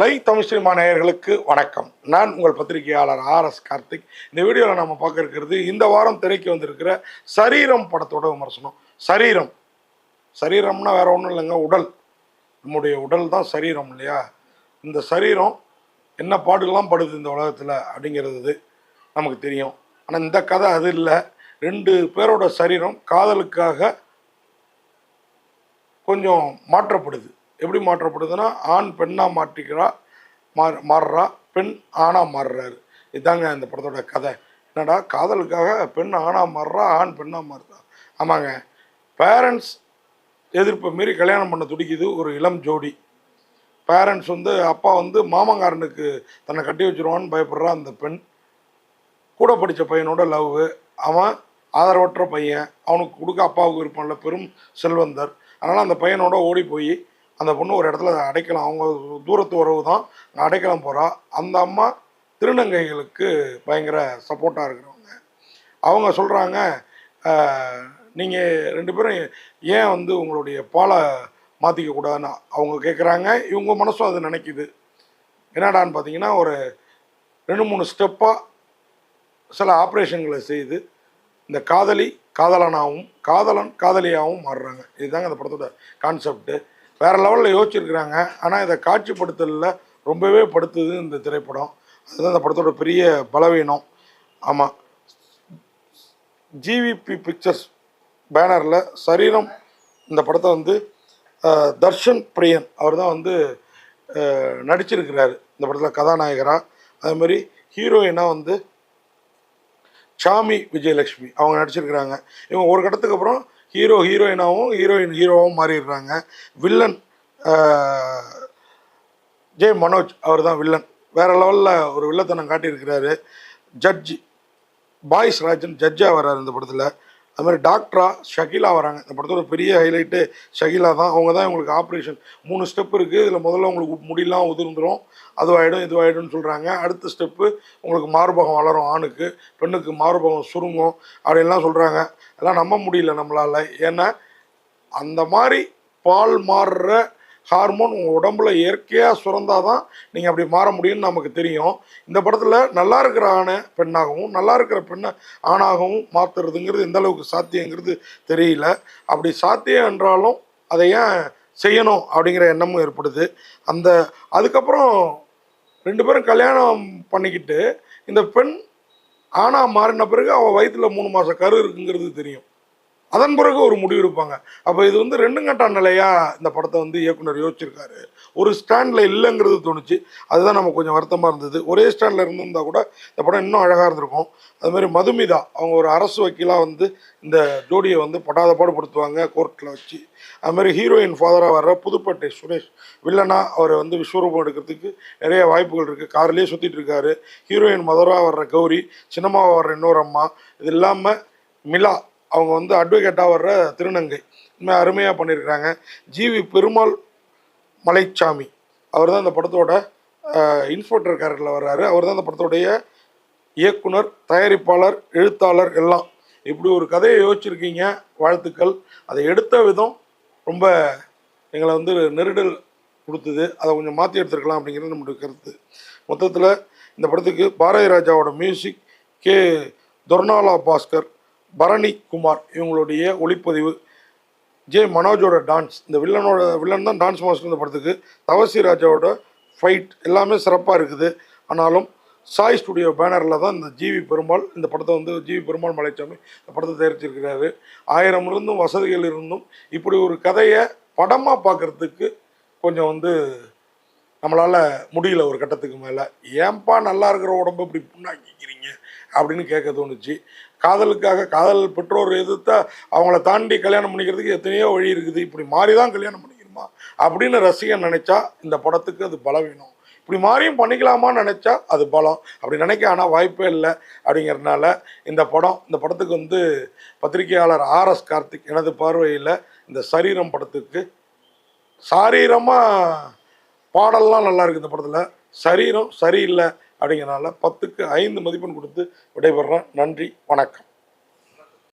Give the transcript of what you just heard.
லை Tamil cinema நேயர்களுக்கு வணக்கம். நான் உங்கள் பத்திரிகையாளர் ஆர் எஸ் கார்த்திக். இந்த வீடியோவில் நம்ம பார்க்க இருக்கிறது இந்த வாரம் திரைக்கு வந்திருக்கிற சரீரம் படத்தோட விமர்சனம். சரீரம். சரீரம்னா வேற ஒன்றும் இல்லைங்க உடல். நம்முடைய உடல் தான் சரீரம் இல்லையா? இந்த சரீரம் என்ன பாடுகள்லாம் படுது இந்த உலகத்தில் அப்படிங்கிறது நமக்கு தெரியும். ஆனால் இந்த கதை அது இல்லை. ரெண்டு பேரோட சரீரம் காதலுக்காக கொஞ்சம் மாற்றப்படுது. எப்படி மாற்றப்படுதுன்னா ஆண் பெண்ணாக மாற்றிக்கிறா மா மாறுறா பெண் ஆணாக மாறுறாரு. இதாங்க இந்த படத்தோட கதை. என்னடா காதலுக்காக பெண் ஆணாக மாறுறா ஆண் பெண்ணாக மாறுறா? ஆமாங்க. பேரண்ட்ஸ் எதிர்ப்பை மீறி கல்யாணம் பண்ண துடிக்குது ஒரு இளம் ஜோடி. பேரண்ட்ஸ் வந்து அப்பா வந்து மாமங்காரனுக்கு தன்னை கட்டி வச்சுருவான்னு பயப்படுறா அந்த பெண். கூட படித்த பையனோட லவ் அவன் ஆதரவற்ற பையன். அவனுக்கு கொடுக்க அப்பாவுக்கு இருப்பான்ல பெரும் செல்வந்தர். அதனால் அந்த பையனோட ஓடி போய் அந்த பொண்ணு ஒரு இடத்துல அடைக்கலாம் அவங்க தூரத்து உறவு தான் அடைக்கலாம் போகிறா அந்த அம்மா திருநங்கைகளுக்கு பயங்கர சப்போர்ட்டாக இருக்கிறவங்க. அவங்க சொல்கிறாங்க நீங்கள் ரெண்டு பேரும் ஏன் வந்து உங்களுடைய பாலை மாற்றிக்க கூடாதுன்னு? அவங்க கேட்குறாங்க இவங்க மனசும் அது நினைக்குது. என்னடான்னு பார்த்தீங்கன்னா ஒரு ரெண்டு மூணு ஸ்டெப்பாக சில ஆப்ரேஷன்களை செய்து இந்த காதலி காதலனாகவும் காதலன் காதலியாகவும் மாறுறாங்க. இதுதாங்க அந்த படத்தோட கான்செப்ட்டு வேறு லெவலில் யோசிச்சிருக்கிறாங்க. ஆனால் இதை காட்சிப்படுத்தலில் ரொம்பவே படுத்துது இந்த திரைப்படம். அதுதான் இந்த படத்தோட பெரிய பலவீனம். ஆமாம் ஜிவிபி பிக்சர்ஸ் பேனரில் சரீரம் இந்த படத்தை வந்து தர்ஷன் பிரியன் அவர் தான் வந்து அஹ், நடிச்சிருக்கிறாரு. இந்த படத்தில் கதாநாயகராக அதே மாதிரி ஹீரோயினாக வந்து சாமி விஜயலட்சுமி. அவங்க நடிச்சிருக்கிறாங்க. இவங்க ஒரு கட்டத்துக்கு அப்புறம் ஹீரோ ஹீரோயினாகவும் ஹீரோயின் ஹீரோவாகவும் மாறிடுறாங்க. வில்லன் ஜெய் மனோஜ் அவர் தான் வில்லன். வேற லெவலில் ஒரு வில்லத்தனம் காட்டியிருக்கிறாரு. ஜட்ஜி பாய்ஸ் ராஜன் ஜட்ஜாக வர்றார் இந்த படத்தில். அது மாதிரி டாக்டரா ஷகிலா வராங்க. இந்த படத்தோட பெரிய ஹைலைட்டு ஷகிலா தான். அவங்க தான் இவங்களுக்கு ஆப்ரேஷன் மூணு ஸ்டெப் இருக்குது இதில் முதல்ல உங்களுக்கு முடியெல்லாம் உதிர்ந்துடும் அதுவாயிடும் இதுவாயிடும்னு சொல்கிறாங்க அடுத்த ஸ்டெப்பு உங்களுக்கு மார்பகம் வளரும் ஆணுக்கு பெண்ணுக்கு மார்பகம் சுருங்கும் அப்படின்லாம் சொல்கிறாங்க அதெல்லாம் நம்ப முடியல நம்மளால். ஏன்னா அந்த மாதிரி பால் மாறுற ஹார்மோன் உங்கள் உடம்புல இயற்கையாக சுரந்தாதான் நீங்கள் அப்படி மாற முடியும்னு நமக்கு தெரியும். இந்த படத்தில் நல்லா இருக்கிற ஆணை பெண்ணாகவும் நல்லா இருக்கிற பெண்ணை ஆணாகவும் மாற்றுறதுங்கிறது எந்த அளவுக்கு சாத்தியங்கிறது தெரியல. அப்படி சாத்தியம் என்றாலும் அதை ஏன் செய்யணும் அப்படிங்கிற எண்ணமும் ஏற்படுது. அந்த அதுக்கப்புறம் ரெண்டு பேரும் கல்யாணம் பண்ணிக்கிட்டு இந்த பெண் ஆணாக மாறின பிறகு அவள் வயிற்றுல மூணு மாதம் கரு இருக்குங்கிறது தெரியும். அதன் பிறகு ஒரு முடிவு எடுப்பாங்க. அப்போ இது வந்து ரெண்டு கட்ட நிலையா இந்த படத்தை வந்து இயக்குனர் யோசிச்சிருக்காரு. ஒரு ஸ்டாண்டில் இல்லைங்கிறது தோணுச்சு. அதுதான் நமக்கு கொஞ்சம் வருத்தமாக இருந்தது. ஒரே ஸ்டாண்டில் இருந்திருந்தா கூட இந்த படம் இன்னும் அழகாக இருந்திருக்கும். அது மாதிரி மதுமிதா அவங்க ஒரு அரசு வக்கீலாக வந்து இந்த ஜோடியை வந்து படாத பாடுபடுத்துவாங்க கோர்ட்டில் வச்சு. அது மாதிரி ஹீரோயின் ஃபாதராக வர்ற புதுப்பேட்டை சுரேஷ். வில்லனா அவர் வந்து விஸ்வரூபம் எடுக்கிறதுக்கு நிறைய வாய்ப்புகள் இருக்குது கார்லேயே சுற்றிட்டு இருக்காரு. ஹீரோயின் மதராக வர்ற கௌரி சின்னம்மாவாக வர்ற இன்னொரு அம்மா. இது இல்லாமல் மிலா அவங்க வந்து அட்வொகேட்டாக வர்ற திருநங்கை. இனிமேல் அருமையாக பண்ணியிருக்கிறாங்க ஜிவி பெருமாள் மலைச்சாமி. அவர் தான் இந்த படத்தோட இன்ஸ்பெக்டர் கேரக்டரில் வர்றாரு. அவர் தான் இந்த படத்தோடைய இயக்குனர் தயாரிப்பாளர் எழுத்தாளர் எல்லாம். இப்படி ஒரு கதையை யோசிச்சிருக்கீங்க வாழ்த்துக்கள். அதை எடுத்த விதம் ரொம்ப எங்களை வந்து நெருடல் கொடுத்தது. அதை கொஞ்சம் மாற்றி எடுத்துருக்கலாம் அப்படிங்கிறது நம்மளுடைய கருத்து. மொத்தத்தில் இந்த படத்துக்கு பாரதி ராஜாவோட மியூசிக் கே. துர்ணாலா பாஸ்கர் பரணி குமார் இவங்களுடைய ஒளிப்பதிவு. ஜே மனோஜோட டான்ஸ் இந்த வில்லனோட வில்லன் தான் டான்ஸ் மாஸ்டர் இந்த படத்துக்கு. தவசி ராஜாவோட ஃபைட் எல்லாமே சிறப்பாக இருக்குது. ஆனாலும் சாய் ஸ்டுடியோ பேனரில் தான் இந்த ஜிவி பெருமாள் இந்த படத்தை வந்து ஜிவி பெருமாள் மலைச்சாமி இந்த படத்தை தயாரிச்சிருக்கிறாரு. ஆயிரம் இருந்தும் வசதிகள் இருந்தும் இப்படி ஒரு கதையை படமாக பார்க்குறதுக்கு கொஞ்சம் வந்து நம்மளால் முடியல ஒரு கட்டத்துக்கு மேலே. ஏன்பா நல்லா இருக்கிற உடம்பு இப்படி புண்ணாக்கிக்கிறீங்க? அப்படின்னு கேட்க தோணுச்சு. காதலுக்காக காதல் பெற்றோர் எதிர்த்தா அவங்கள தாண்டி கல்யாணம் பண்ணிக்கிறதுக்கு எத்தனையோ வழி இருக்குது. இப்படி மாறி தான் கல்யாணம் பண்ணிக்கணுமா? அப்படின்னு ரசிகன் நினைச்சா இந்த படத்துக்கு அது பலவீனம். இப்படி மாறியும் பண்ணிக்கலாமான்னு நினைச்சா அது பலம். அப்படி நினைக்க ஆனால் வாய்ப்பே இல்லை அப்படிங்கிறதுனால இந்த படம் இந்த படத்துக்கு வந்து பத்திரிகையாளர் ஆர்எஸ் கார்த்திக் எனது பார்வையில் இந்த சரீரம் படத்துக்கு சாரீரமாக பாடல்லாம் நல்லா இருக்குது இந்த படத்தில். சரீரம் சரியில்லை. அப்படிங்கிறனால பத்துக்கு ஐந்து மதிப்பெண் கொடுத்து விடைபெறேன் நன்றி வணக்கம்.